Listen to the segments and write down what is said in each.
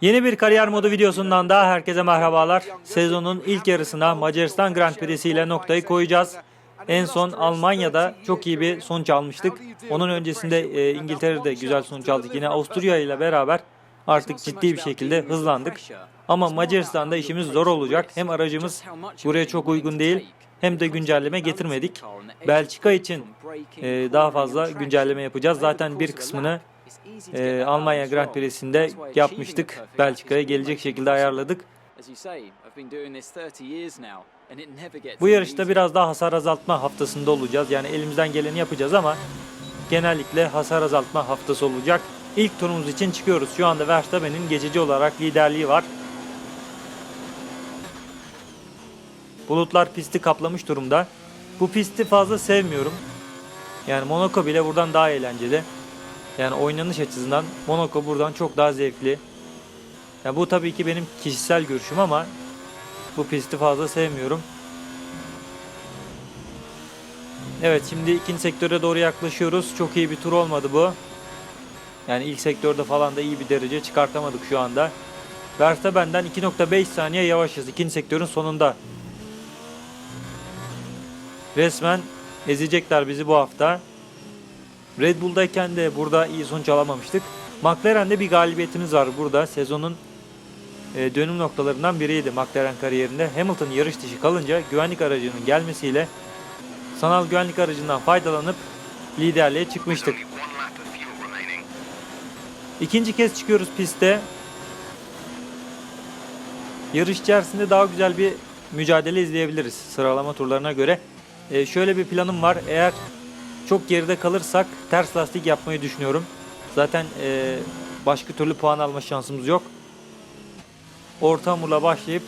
Yeni bir kariyer modu videosundan daha herkese merhabalar. Sezonun ilk yarısına Macaristan Grand Prix'si ile noktayı koyacağız. En son Almanya'da çok iyi bir sonuç almıştık. Onun öncesinde e, İngiltere'de güzel sonuç aldık. Yine Avusturya ile beraber artık ciddi bir şekilde hızlandık. Ama Macaristan'da işimiz zor olacak. Hem aracımız buraya çok uygun değil hem de güncelleme getirmedik. Belçika için e, daha fazla güncelleme yapacağız. Zaten bir kısmını e, Almanya Grand Prix'sinde yapmıştık. Belçika'ya gelecek şekilde ayarladık. Bu yarışta biraz daha hasar azaltma haftasında olacağız. Yani elimizden geleni yapacağız ama genellikle hasar azaltma haftası olacak. İlk turumuz için çıkıyoruz. Şu anda Verstappen'in geçici olarak liderliği var. Bulutlar pisti kaplamış durumda. Bu pisti fazla sevmiyorum. Yani Monaco bile buradan daha eğlenceli. Yani oynanış açısından Monaco buradan çok daha zevkli. Ya bu tabii ki benim kişisel görüşüm ama bu pisti fazla sevmiyorum. Evet şimdi ikinci sektöre doğru yaklaşıyoruz. Çok iyi bir tur olmadı bu. Yani ilk sektörde falan da iyi bir derece çıkartamadık şu anda. Verstappen'den 2.5 saniye yavaşız ikinci sektörün sonunda. Resmen ezecekler bizi bu hafta. Red Bull'dayken de burada iyi sonuç alamamıştık. McLaren'de bir galibiyetimiz var burada. Sezonun e, dönüm noktalarından biriydi McLaren kariyerinde. Hamilton yarış dışı kalınca güvenlik aracının gelmesiyle sanal güvenlik aracından faydalanıp liderliğe çıkmıştık. İkinci kez çıkıyoruz pistte. Yarış içerisinde daha güzel bir mücadele izleyebiliriz sıralama turlarına göre. E, şöyle bir planım var. Eğer çok geride kalırsak ters lastik yapmayı düşünüyorum. Zaten e, başka türlü puan alma şansımız yok. Orta hamurla başlayıp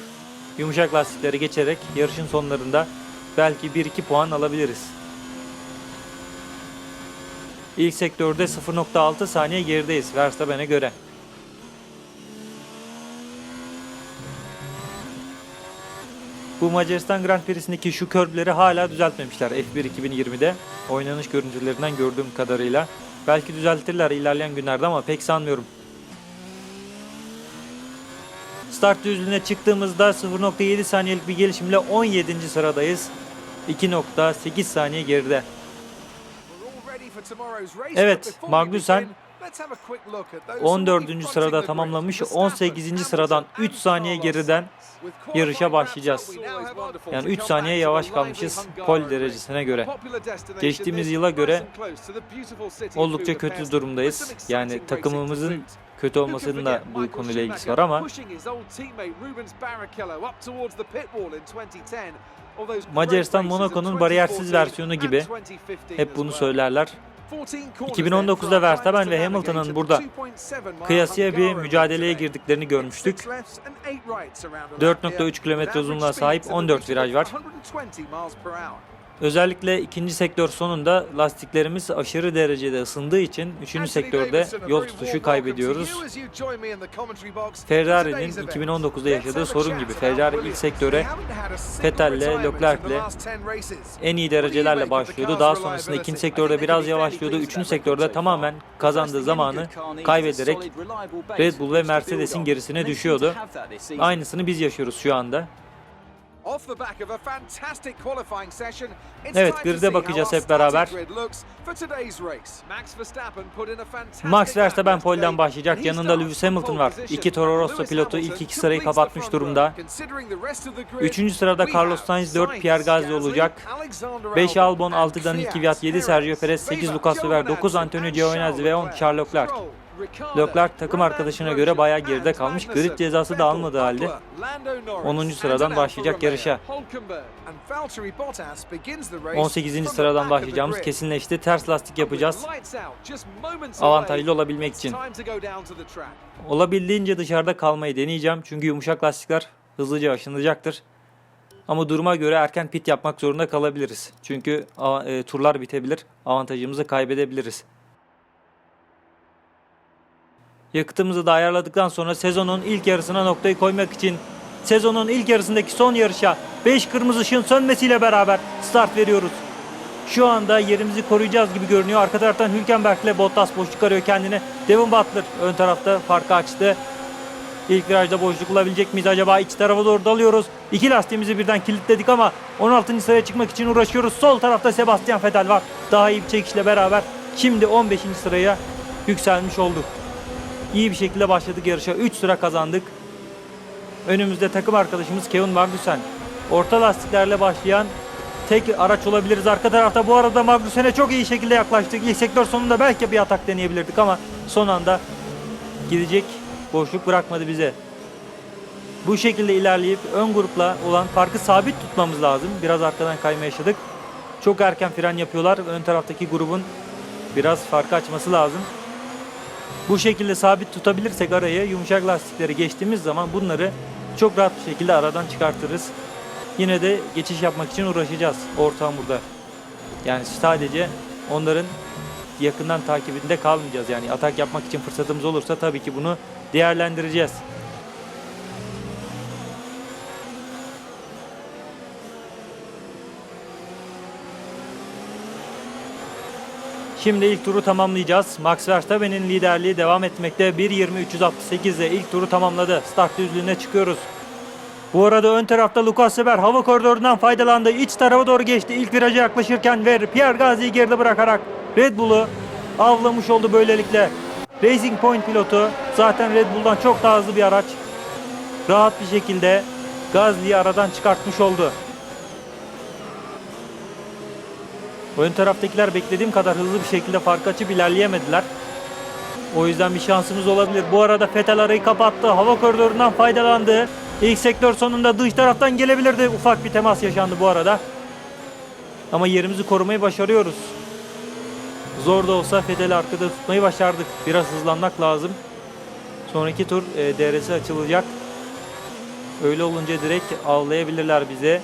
yumuşak lastikleri geçerek yarışın sonlarında belki 1-2 puan alabiliriz. İlk sektörde 0.6 saniye gerideyiz Verstappen'e göre. Bu Macaristan Grand Prix'sindeki şu körbleri hala düzeltmemişler F1 2020'de. Oynanış görüntülerinden gördüğüm kadarıyla. Belki düzeltirler ilerleyen günlerde ama pek sanmıyorum. Start düzlüğüne çıktığımızda 0.7 saniyelik bir gelişimle 17. sıradayız. 2.8 saniye geride. Evet, Magnussen 14. sırada tamamlamış. 18. sıradan 3 saniye geriden yarışa başlayacağız. Yani 3 saniye yavaş kalmışız pol derecesine göre. Geçtiğimiz yıla göre Oldukça kötü durumdayız. Yani takımımızın kötü olmasının da bu konuyla ilgisi var ama Macaristan Monaco'nun bariyersiz versiyonu gibi hep bunu söylerler. 2019'da Verstappen ve Hamilton'ın burada kıyasıya bir mücadeleye girdiklerini görmüştük. 4.3 kilometre uzunluğa sahip 14 viraj var. Özellikle ikinci sektör sonunda lastiklerimiz aşırı derecede ısındığı için üçüncü sektörde yol tutuşu kaybediyoruz. Ferrari'nin 2019'da yaşadığı sorun gibi. Ferrari ilk sektöre Vettel'le, Leclerc'le en iyi derecelerle başlıyordu. Daha sonrasında ikinci sektörde biraz yavaşlıyordu. Üçüncü sektörde tamamen kazandığı zamanı kaybederek Red Bull ve Mercedes'in gerisine düşüyordu. Aynısını biz yaşıyoruz şu anda. Evet, grid'e bakacağız hep beraber. Max Verstappen polden başlayacak. Yanında Lewis Hamilton var. İki Toro Rosso pilotu ilk iki sırayı kapatmış durumda. Üçüncü sırada Carlos Sainz, 4 Pierre Gasly olacak. 5 Albon, 6 Daniil Kvyat, 7 Sergio Perez, 8 Lucas Löwer, 9 Antonio Giovinazzi ve 10 Charles Leclerc. Leclerc takım arkadaşına göre bayağı geride kalmış. Grid cezası da almadığı halde 10. sıradan başlayacak yarışa. 18. sıradan başlayacağımız kesinleşti. Ters lastik yapacağız. Avantajlı olabilmek için. Olabildiğince dışarıda kalmayı deneyeceğim. Çünkü yumuşak lastikler hızlıca aşınacaktır. Ama duruma göre erken pit yapmak zorunda kalabiliriz. Çünkü e, turlar bitebilir. Avantajımızı kaybedebiliriz. Yakıtımızı da ayarladıktan sonra sezonun ilk yarısına noktayı koymak için sezonun ilk yarısındaki son yarışa 5 kırmızı ışığın sönmesiyle beraber start veriyoruz. Şu anda yerimizi koruyacağız gibi görünüyor. Arka taraftan Hülkenberg ile Bottas boşluk arıyor kendine. Devon Butler ön tarafta farkı açtı. İlk virajda boşluk bulabilecek miyiz acaba? İç tarafa doğru dalıyoruz. İki lastiğimizi birden kilitledik ama 16. sıraya çıkmak için uğraşıyoruz. Sol tarafta Sebastian Vettel var. Daha iyi bir çekişle beraber şimdi 15. sıraya yükselmiş olduk. İyi bir şekilde başladık yarışa. 3 sıra kazandık. Önümüzde takım arkadaşımız Kevin Magnussen. Orta lastiklerle başlayan tek araç olabiliriz. Arka tarafta bu arada Magnussen'e çok iyi şekilde yaklaştık. İlk sektör sonunda belki bir atak deneyebilirdik ama son anda gidecek boşluk bırakmadı bize. Bu şekilde ilerleyip ön grupla olan farkı sabit tutmamız lazım. Biraz arkadan kayma yaşadık. Çok erken fren yapıyorlar. Ön taraftaki grubun biraz farkı açması lazım. Bu şekilde sabit tutabilirsek arayı yumuşak lastikleri geçtiğimiz zaman bunları çok rahat bir şekilde aradan çıkartırız. Yine de geçiş yapmak için uğraşacağız orta hamurda. Yani sadece onların yakından takibinde kalmayacağız. Yani atak yapmak için fırsatımız olursa tabii ki bunu değerlendireceğiz. Şimdi ilk turu tamamlayacağız. Max Verstappen'in liderliği devam etmekte. 1.23.368 ile ilk turu tamamladı. Start düzlüğüne çıkıyoruz. Bu arada ön tarafta Lucas Seber hava koridorundan faydalandı. İç tarafa doğru geçti ilk viraja yaklaşırken ve Pierre Gasly'yi geride bırakarak Red Bull'u avlamış oldu böylelikle. Racing Point pilotu zaten Red Bull'dan çok daha hızlı bir araç. Rahat bir şekilde Gasly'yi aradan çıkartmış oldu. Ön taraftakiler beklediğim kadar hızlı bir şekilde fark açıp ilerleyemediler. O yüzden bir şansımız olabilir. Bu arada Fetel arayı kapattı. Hava koridorundan faydalandı. İlk sektör sonunda dış taraftan gelebilirdi. Ufak bir temas yaşandı bu arada. Ama yerimizi korumayı başarıyoruz. Zor da olsa Fetel'i arkada tutmayı başardık. Biraz hızlanmak lazım. Sonraki tur e, DRS açılacak. Öyle olunca direkt avlayabilirler bize.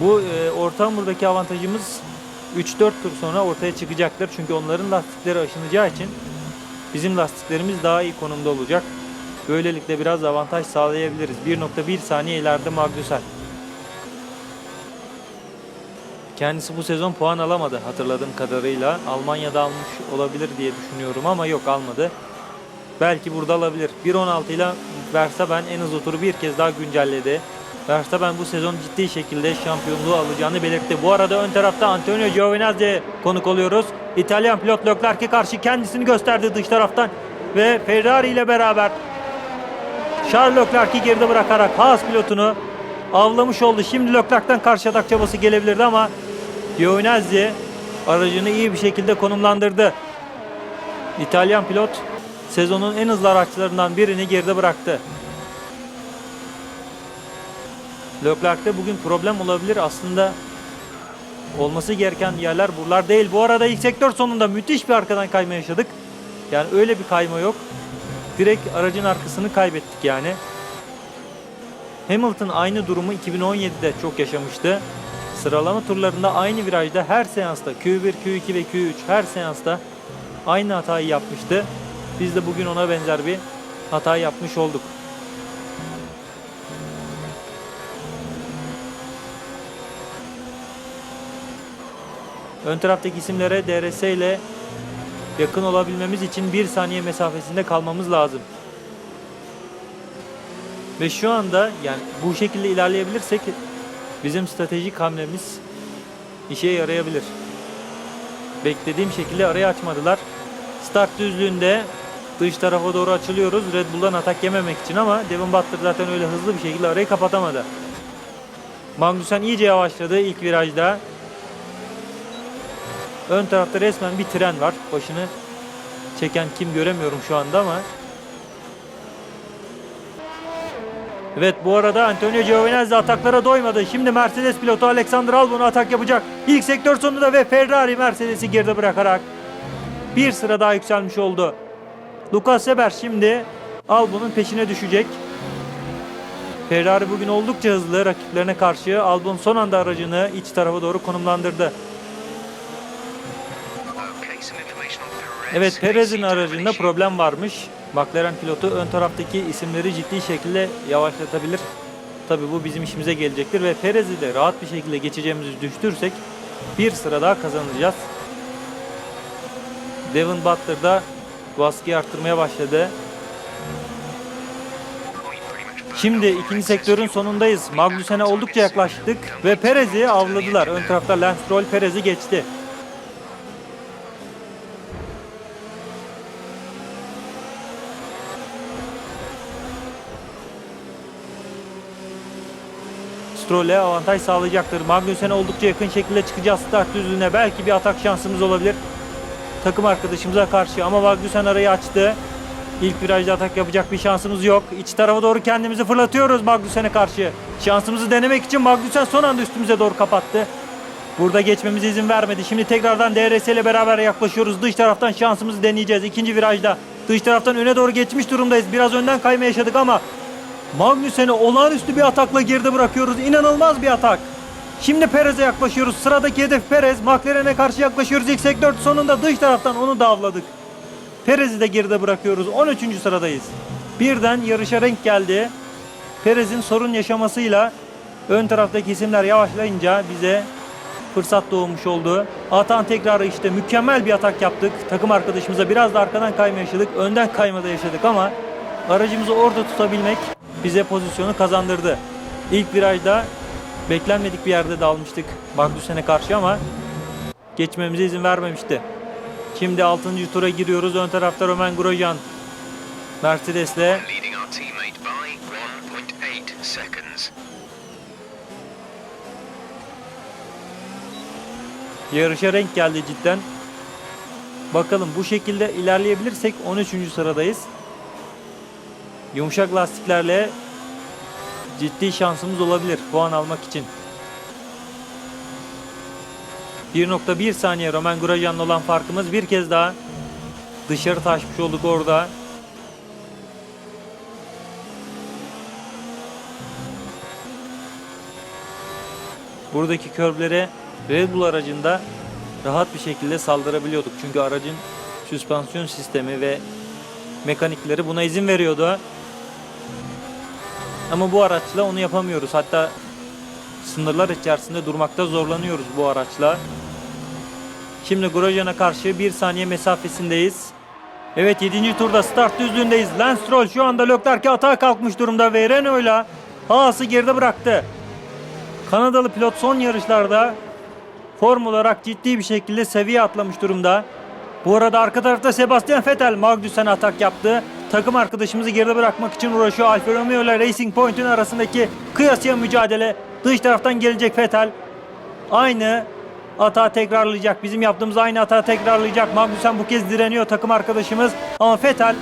Bu e, orta hamurdaki avantajımız 3-4 tur sonra ortaya çıkacaktır. Çünkü onların lastikleri aşınacağı için bizim lastiklerimiz daha iyi konumda olacak. Böylelikle biraz avantaj sağlayabiliriz. 1.1 saniye ileride Magnussen. Kendisi bu sezon puan alamadı hatırladığım kadarıyla. Almanya'da almış olabilir diye düşünüyorum ama yok almadı. Belki burada alabilir. 1.16 ile Verstappen en hızlı turu bir kez daha güncelledi. Verstappen bu sezon ciddi şekilde şampiyonluğu alacağını belirtti. Bu arada ön tarafta Antonio Giovinazzi konuk oluyoruz. İtalyan pilot Leclerc'e karşı kendisini gösterdi dış taraftan ve Ferrari ile beraber Charles Leclerc'i geride bırakarak Haas pilotunu avlamış oldu. Şimdi Leclerc'ten karşı atak çabası gelebilirdi ama Giovinazzi aracını iyi bir şekilde konumlandırdı. İtalyan pilot sezonun en hızlı araçlarından birini geride bıraktı. Leclerc'te bugün problem olabilir. Aslında olması gereken yerler buralar değil. Bu arada ilk sektör sonunda müthiş bir arkadan kayma yaşadık. Yani öyle bir kayma yok. Direkt aracın arkasını kaybettik yani. Hamilton aynı durumu 2017'de çok yaşamıştı. Sıralama turlarında aynı virajda her seansta Q1, Q2 ve Q3 her seansta aynı hatayı yapmıştı. Biz de bugün ona benzer bir hata yapmış olduk. Ön taraftaki isimlere DRS ile yakın olabilmemiz için bir saniye mesafesinde kalmamız lazım. Ve şu anda yani bu şekilde ilerleyebilirsek bizim stratejik hamlemiz işe yarayabilir. Beklediğim şekilde arayı açmadılar. Start düzlüğünde dış tarafa doğru açılıyoruz. Red Bull'dan atak yememek için ama Devin Butler zaten öyle hızlı bir şekilde arayı kapatamadı. Magnussen iyice yavaşladı ilk virajda. Ön tarafta resmen bir tren var. Başını çeken kim göremiyorum şu anda ama. Evet bu arada Antonio Giovinazzi ataklara doymadı. Şimdi Mercedes pilotu Alexander Albon atak yapacak. İlk sektör sonunda ve Ferrari Mercedes'i geride bırakarak bir sıra daha yükselmiş oldu. Lucas Seber şimdi Albon'un peşine düşecek. Ferrari bugün oldukça hızlı rakiplerine karşı. Albon son anda aracını iç tarafa doğru konumlandırdı. Evet Perez'in aracında problem varmış. McLaren pilotu ön taraftaki isimleri ciddi şekilde yavaşlatabilir. Tabii bu bizim işimize gelecektir ve Perez'i de rahat bir şekilde geçeceğimizi düştürsek bir sıra daha kazanacağız. Devin Butler da baskıyı arttırmaya başladı. Şimdi ikinci sektörün sonundayız. Magnussen'e oldukça yaklaştık ve Perez'i avladılar. Ön tarafta Lance Stroll Perez'i geçti. Stroll'e avantaj sağlayacaktır. Magnussen'e oldukça yakın şekilde çıkacağız start düzlüğüne. Belki bir atak şansımız olabilir. Takım arkadaşımıza karşı ama Magnussen arayı açtı. İlk virajda atak yapacak bir şansımız yok. İç tarafa doğru kendimizi fırlatıyoruz Magnussen'e karşı. Şansımızı denemek için Magnussen son anda üstümüze doğru kapattı. Burada geçmemize izin vermedi. Şimdi tekrardan DRS ile beraber yaklaşıyoruz. Dış taraftan şansımızı deneyeceğiz. İkinci virajda dış taraftan öne doğru geçmiş durumdayız. Biraz önden kayma yaşadık ama Magnussen'i olağanüstü bir atakla geride bırakıyoruz. İnanılmaz bir atak. Şimdi Perez'e yaklaşıyoruz. Sıradaki hedef Perez. McLaren'e karşı yaklaşıyoruz. İlk sektör sonunda dış taraftan onu da avladık. Perez'i de geride bırakıyoruz. 13. sıradayız. Birden yarışa renk geldi. Perez'in sorun yaşamasıyla ön taraftaki isimler yavaşlayınca bize fırsat doğmuş oldu. Atan tekrarı işte mükemmel bir atak yaptık. Takım arkadaşımıza biraz da arkadan kayma yaşadık. Önden kayma da yaşadık ama aracımızı orada tutabilmek bize pozisyonu kazandırdı. İlk virajda beklenmedik bir yerde dalmıştık Magnussen'e karşı ama geçmemize izin vermemişti. Şimdi 6. tura giriyoruz. Ön tarafta Roman Grosjean. Mercedes'le leading our teammate by 1.8 seconds. yarışa renk geldi cidden. Bakalım bu şekilde ilerleyebilirsek 13. sıradayız. Yumuşak lastiklerle ciddi şansımız olabilir puan almak için. 1.1 saniye Roman Grosjean'la olan farkımız bir kez daha dışarı taşmış olduk orada. Buradaki körbülere Red Bull aracında rahat bir şekilde saldırabiliyorduk. Çünkü aracın süspansiyon sistemi ve mekanikleri buna izin veriyordu. Ama bu araçla onu yapamıyoruz. Hatta sınırlar içerisinde durmakta zorlanıyoruz bu araçla. Şimdi Grosjean'a karşı bir saniye mesafesindeyiz. Evet 7. turda start düzlüğündeyiz. Lance Stroll şu anda Leclerc'e atağa kalkmış durumda ve Renault'la Haas'ı geride bıraktı. Kanadalı pilot son yarışlarda form olarak ciddi bir şekilde seviye atlamış durumda. Bu arada arka tarafta Sebastian Vettel Magnussen'e atak yaptı. Takım arkadaşımızı geride bırakmak için uğraşıyor. Alfa Romeo ile Racing Point'in arasındaki kıyasıya mücadele. Dış taraftan gelecek Vettel. Aynı hata tekrarlayacak. Bizim yaptığımız aynı hata tekrarlayacak. Magnussen bu kez direniyor takım arkadaşımız. Ama Vettel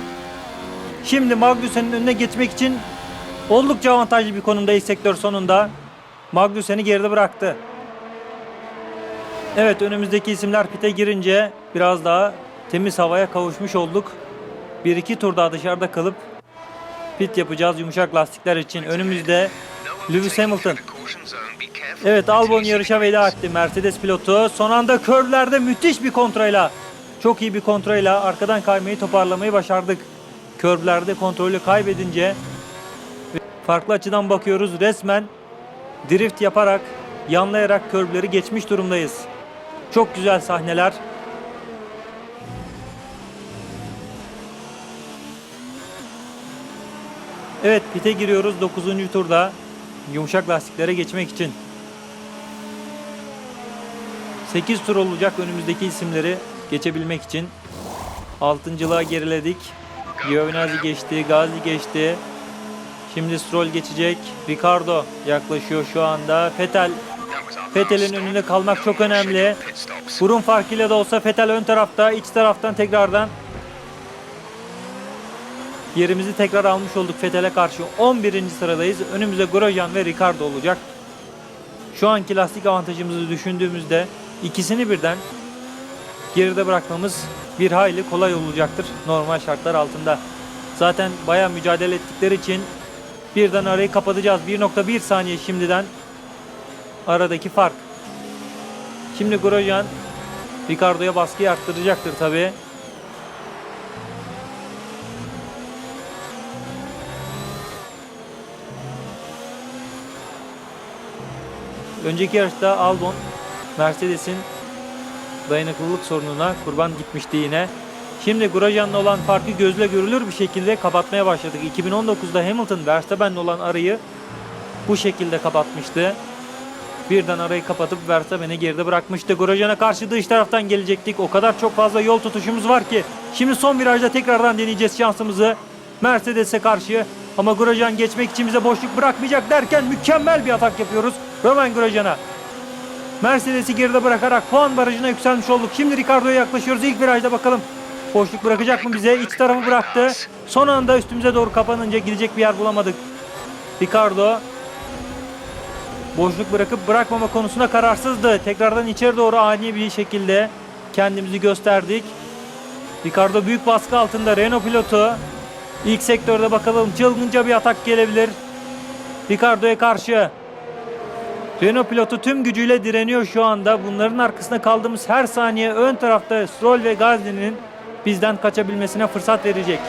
şimdi Magnussen'in önüne geçmek için oldukça avantajlı bir konumda ilk sektör sonunda. Magnussen'i geride bıraktı. Evet önümüzdeki isimler pite girince biraz daha temiz havaya kavuşmuş olduk. Bir iki tur daha dışarıda kalıp pit yapacağız yumuşak lastikler için. Önümüzde Lewis Hamilton. Evet Albon yarışa veda etti. Mercedes pilotu son anda curve'lerde müthiş bir kontrayla çok iyi bir kontrayla arkadan kaymayı toparlamayı başardık. Curve'lerde kontrolü kaybedince farklı açıdan bakıyoruz. Resmen drift yaparak, yanlayarak körbleri geçmiş durumdayız. Çok güzel sahneler. Evet pite giriyoruz 9. turda yumuşak lastiklere geçmek için. 8 tur olacak önümüzdeki isimleri geçebilmek için. 6.lığa geriledik. Giovinazzi geçti, Gazi geçti. Şimdi Stroll geçecek. Ricardo yaklaşıyor şu anda. Fetel Fethel'in önünde kalmak çok önemli. Burun farkıyla da olsa Fetel ön tarafta, iç taraftan tekrardan yerimizi tekrar almış olduk Fethel'e karşı. 11. sıradayız. Önümüzde Grosjean ve Ricardo olacak. Şu anki lastik avantajımızı düşündüğümüzde ikisini birden geride bırakmamız bir hayli kolay olacaktır normal şartlar altında. Zaten bayağı mücadele ettikleri için birden arayı kapatacağız. 1.1 saniye şimdiden aradaki fark. Şimdi Grosjean Ricardo'ya baskıyı arttıracaktır tabi. Önceki yarışta Albon Mercedes'in dayanıklılık sorununa kurban gitmişti yine. Şimdi Grosjean'la olan farkı gözle görülür bir şekilde kapatmaya başladık. 2019'da Hamilton Verstappen'le olan arayı bu şekilde kapatmıştı. Birden arayı kapatıp Verstappen'i geride bırakmıştı. Grosjean'a karşı dış taraftan gelecektik. O kadar çok fazla yol tutuşumuz var ki. Şimdi son virajda tekrardan deneyeceğiz şansımızı. Mercedes'e karşı. Ama Grosjean geçmek için bize boşluk bırakmayacak derken mükemmel bir atak yapıyoruz. Roman Grosjean'a. Mercedes'i geride bırakarak puan barajına yükselmiş olduk. Şimdi Ricardo'ya yaklaşıyoruz. İlk virajda bakalım. Boşluk bırakacak mı bize? İç tarafı bıraktı. Son anda üstümüze doğru kapanınca gidecek bir yer bulamadık. Ricardo boşluk bırakıp bırakmama konusunda kararsızdı. Tekrardan içeri doğru ani bir şekilde kendimizi gösterdik. Ricardo büyük baskı altında Renault pilotu. İlk sektörde bakalım çılgınca bir atak gelebilir. Ricardo'ya karşı. Renault pilotu tüm gücüyle direniyor şu anda. Bunların arkasında kaldığımız her saniye ön tarafta Stroll ve Gasly'nin bizden kaçabilmesine fırsat verecek.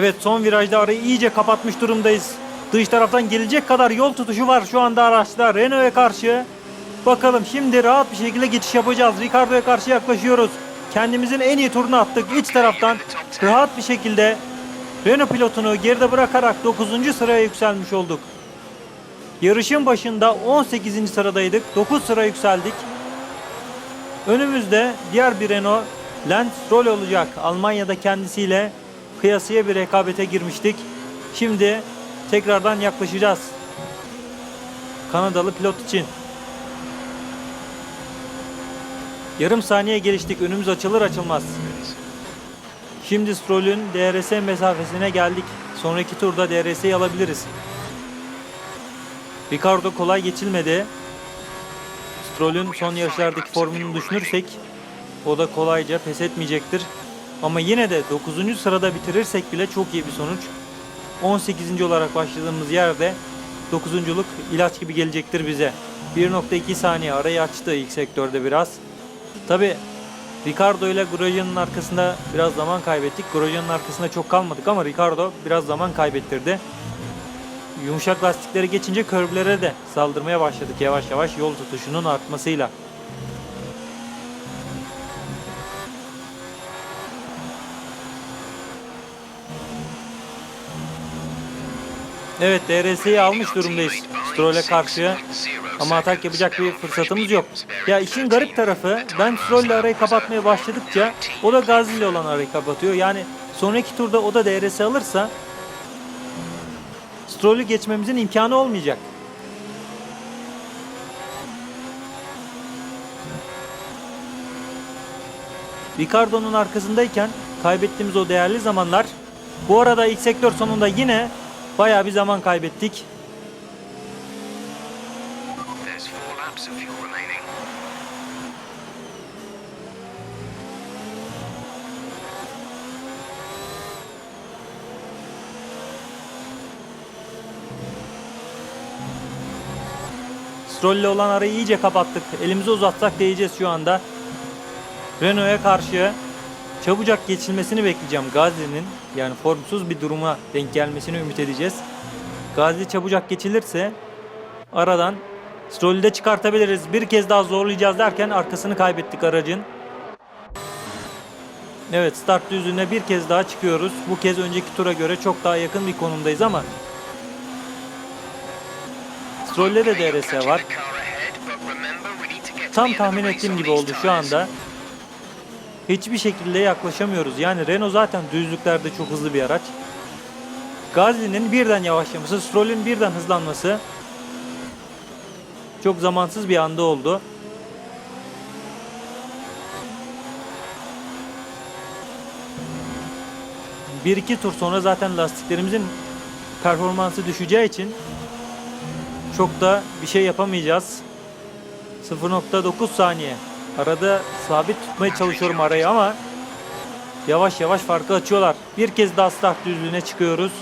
Evet son virajda arayı iyice kapatmış durumdayız. Dış taraftan gelecek kadar yol tutuşu var şu anda araçta Renault'a karşı. Bakalım şimdi rahat bir şekilde geçiş yapacağız. Ricardo'ya karşı yaklaşıyoruz. Kendimizin en iyi turunu attık iç taraftan. Rahat bir şekilde Renault pilotunu geride bırakarak 9. sıraya yükselmiş olduk. Yarışın başında 18. sıradaydık. 9 sıra yükseldik. Önümüzde diğer bir Renault Lance Stroll olacak. Almanya'da kendisiyle kıyasıya bir rekabete girmiştik. Şimdi tekrardan yaklaşacağız. Kanadalı pilot için. Yarım saniye geliştik. Önümüz açılır açılmaz. Şimdi Stroll'ün DRS mesafesine geldik. Sonraki turda DRS'yi alabiliriz. Ricardo kolay geçilmedi. Stroll'ün son yarışlardaki formunu düşünürsek o da kolayca pes etmeyecektir. Ama yine de 9. sırada bitirirsek bile çok iyi bir sonuç. 18. olarak başladığımız yerde 9.luk ilaç gibi gelecektir bize. 1.2 saniye arayı açtı ilk sektörde biraz. Tabi Ricardo ile Grosjean'ın arkasında biraz zaman kaybettik. Grosjean'ın arkasında çok kalmadık ama Ricardo biraz zaman kaybettirdi. Yumuşak lastikleri geçince körbülere de saldırmaya başladık yavaş yavaş yol tutuşunun artmasıyla. Evet DRS'yi almış durumdayız Stroll'e karşı. Ama atak yapacak bir fırsatımız yok. Ya işin garip tarafı ben Stroll'le arayı kapatmaya başladıkça o da Gasly ile olan arayı kapatıyor. Yani sonraki turda o da DRS alırsa Stroll'ü geçmemizin imkanı olmayacak. Ricardo'nun arkasındayken kaybettiğimiz o değerli zamanlar bu arada ilk sektör sonunda yine bayağı bir zaman kaybettik. Stroll'le olan arayı iyice kapattık. Elimizi uzatsak değeceğiz şu anda. Renault'a karşı çabucak geçilmesini bekleyeceğim Gazi'nin. Yani formsuz bir duruma denk gelmesini ümit edeceğiz. Gazi çabucak geçilirse aradan Stroll'ü de çıkartabiliriz. Bir kez daha zorlayacağız derken arkasını kaybettik aracın. Evet start düzlüğüne bir kez daha çıkıyoruz. Bu kez önceki tura göre çok daha yakın bir konumdayız ama Stroll'de de DRS var. Tam tahmin ettiğim gibi oldu şu anda. Hiçbir şekilde yaklaşamıyoruz. Yani Renault zaten düzlüklerde çok hızlı bir araç. Gasly'nin birden yavaşlaması, Stroll'ün birden hızlanması çok zamansız bir anda oldu. Bir iki tur sonra zaten lastiklerimizin performansı düşeceği için çok da bir şey yapamayacağız. 0.9 saniye. Arada sabit tutmaya çalışıyorum arayı ama yavaş yavaş farkı açıyorlar. Bir kez daha start düzlüğüne çıkıyoruz.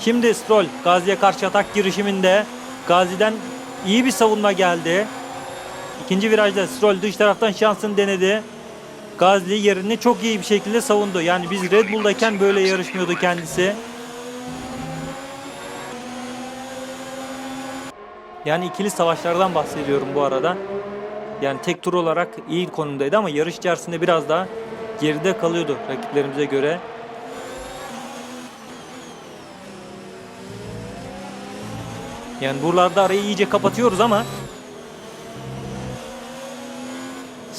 Şimdi Stroll Gazi'ye karşı atak girişiminde Gazi'den iyi bir savunma geldi. İkinci virajda Stroll dış taraftan şansını denedi. Gazi yerini çok iyi bir şekilde savundu. Yani biz Red Bull'dayken böyle yarışmıyordu kendisi. Yani ikili savaşlardan bahsediyorum bu arada. Yani tek tur olarak iyi konumdaydı ama yarış içerisinde biraz daha geride kalıyordu rakiplerimize göre. Yani buralarda arayı iyice kapatıyoruz ama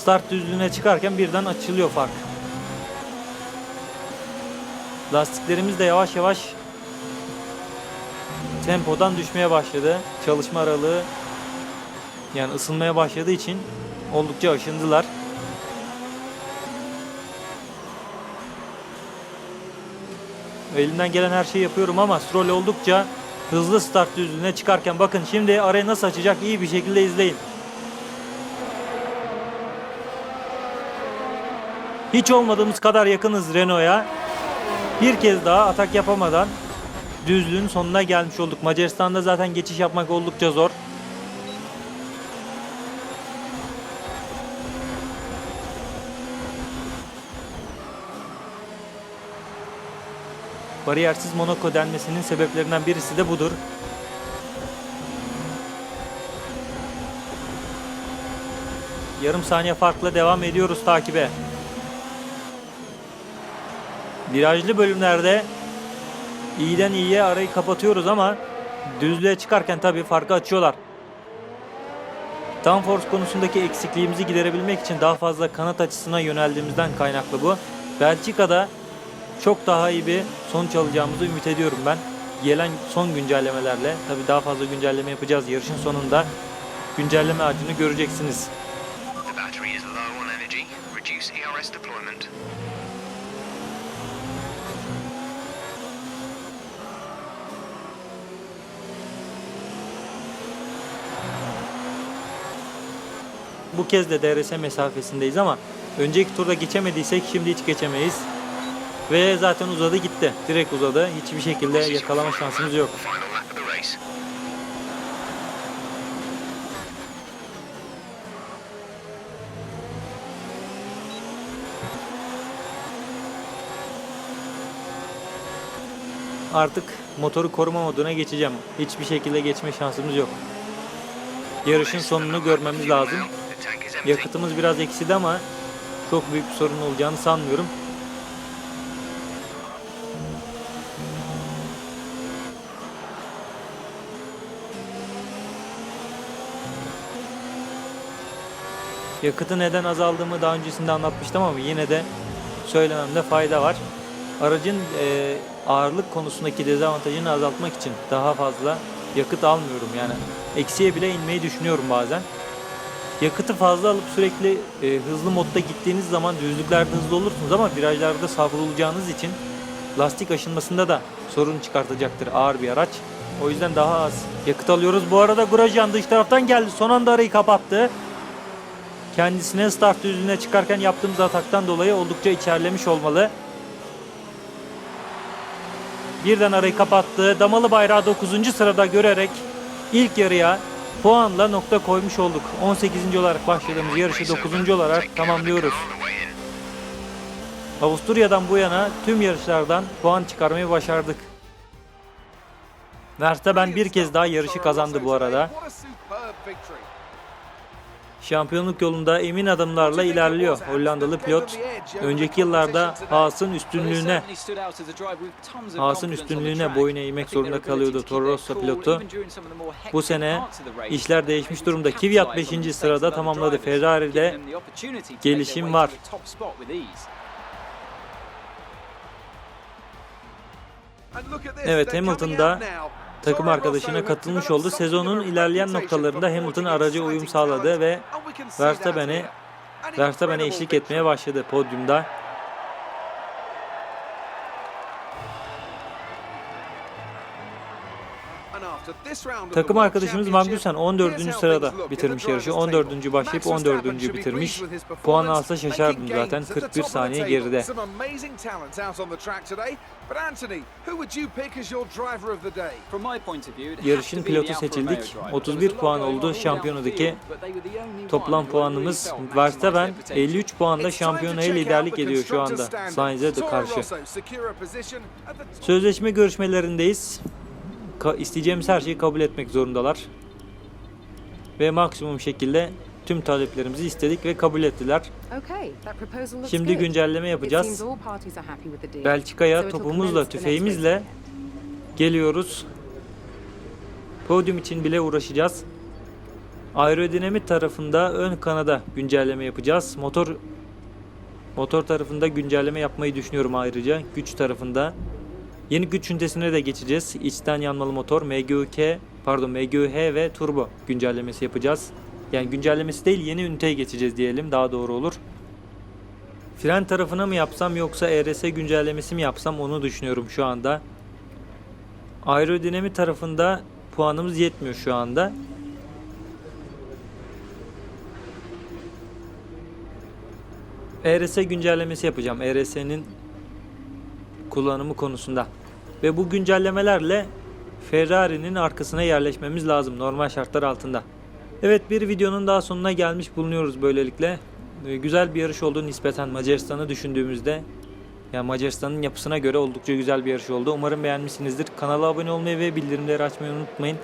start düzlüğüne çıkarken birden açılıyor fark. Lastiklerimiz de yavaş yavaş tempodan düşmeye başladı. Çalışma aralığı yani ısınmaya başladığı için oldukça aşındılar. Elimden gelen her şeyi yapıyorum ama Stroll oldukça hızlı start düzlüğüne çıkarken bakın şimdi arayı nasıl açacak iyi bir şekilde izleyin. Hiç olmadığımız kadar yakınız Renault'a. Bir kez daha atak yapamadan düzlüğün sonuna gelmiş olduk. Macaristan'da zaten geçiş yapmak oldukça zor. Bariyersiz Monaco denmesinin sebeplerinden birisi de budur. Yarım saniye farkla devam ediyoruz takibe. Virajlı bölümlerde iyiden iyiye arayı kapatıyoruz ama düzlüğe çıkarken tabii farkı açıyorlar. Downforce konusundaki eksikliğimizi giderebilmek için daha fazla kanat açısına yöneldiğimizden kaynaklı bu. Belçika'da çok daha iyi bir sonuç alacağımızı ümit ediyorum ben. Gelen son güncellemelerle tabi daha fazla güncelleme yapacağız yarışın sonunda. Güncelleme ağacını göreceksiniz. Bu kez de DRS mesafesindeyiz ama önceki turda geçemediysek şimdi hiç geçemeyiz. Ve zaten uzadı gitti. Direkt uzadı. Hiçbir şekilde yakalama şansımız yok. Artık motoru koruma moduna geçeceğim. Hiçbir şekilde geçme şansımız yok. Yarışın sonunu görmemiz lazım. Yakıtımız biraz eksidi ama çok büyük bir sorun olacağını sanmıyorum. Yakıtı neden azaldığımı daha öncesinde anlatmıştım ama yine de söylememde fayda var. Aracın e, ağırlık konusundaki dezavantajını azaltmak için daha fazla yakıt almıyorum yani. Eksiye bile inmeyi düşünüyorum bazen. Yakıtı fazla alıp sürekli e, hızlı modda gittiğiniz zaman düzlüklerde hızlı olursunuz ama virajlarda savrulacağınız için lastik aşınmasında da sorun çıkartacaktır ağır bir araç. O yüzden daha az yakıt alıyoruz. Bu arada Grosjean dış taraftan geldi. Son anda arayı kapattı. Kendisine start düzlüğüne çıkarken yaptığımız ataktan dolayı oldukça içerlemiş olmalı. Birden arayı kapattı. Damalı bayrağı 9. sırada görerek ilk yarıya puanla nokta koymuş olduk. 18. olarak başladığımız yarışı 9. olarak tamamlıyoruz. Avusturya'dan bu yana tüm yarışlardan puan çıkarmayı başardık. Verstappen bir kez daha yarışı kazandı bu arada. Şampiyonluk yolunda emin adımlarla ilerliyor Hollandalı pilot. Önceki yıllarda Haas'ın üstünlüğüne Haas'ın üstünlüğüne boyun eğmek zorunda kalıyordu Toro Rosso pilotu. Bu sene işler değişmiş durumda. Kvyat 5. sırada tamamladı. Ferrari'de gelişim var. Evet Hamilton da takım arkadaşına katılmış oldu. Sezonun ilerleyen noktalarında Hamilton araca uyum sağladı ve Verstappen'e Verstappen'e eşlik etmeye başladı podyumda. Takım arkadaşımız Magnussen 14. sırada bitirmiş yarışı. 14. başlayıp 14. bitirmiş. Puan alsa şaşardım zaten 41 saniye geride. Yarışın pilotu seçildik. 31 puan oldu şampiyonadaki toplam puanımız. Verstappen 53 puanda şampiyonayı liderlik ediyor şu anda Sainz'e de karşı. Sözleşme görüşmelerindeyiz. Ka- isteyeceğimiz her şeyi kabul etmek zorundalar. Ve maksimum şekilde tüm taleplerimizi istedik ve kabul ettiler. Şimdi güncelleme yapacağız. Belçika'ya topumuzla, tüfeğimizle geliyoruz. Podyum için bile uğraşacağız. Aerodinamik tarafında ön kanada güncelleme yapacağız. Motor motor tarafında güncelleme yapmayı düşünüyorum ayrıca. Güç tarafında. Yeni güç ünitesine de geçeceğiz. İçten yanmalı motor, MGUK, pardon MGUH ve turbo güncellemesi yapacağız. Yani güncellemesi değil yeni üniteye geçeceğiz diyelim daha doğru olur. Fren tarafına mı yapsam yoksa ERS güncellemesi mi yapsam onu düşünüyorum şu anda. Aerodinamik tarafında puanımız yetmiyor şu anda. ERS güncellemesi yapacağım. ERS'nin kullanımı konusunda. Ve bu güncellemelerle Ferrari'nin arkasına yerleşmemiz lazım normal şartlar altında. Evet bir videonun daha sonuna gelmiş bulunuyoruz böylelikle. Ee, Güzel bir yarış oldu nispeten Macaristan'ı düşündüğümüzde. Yani Macaristan'ın yapısına göre oldukça güzel bir yarış oldu. Umarım beğenmişsinizdir. Kanala abone olmayı ve bildirimleri açmayı unutmayın.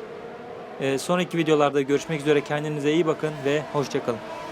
Ee, sonraki videolarda görüşmek üzere. Kendinize iyi bakın ve hoşçakalın.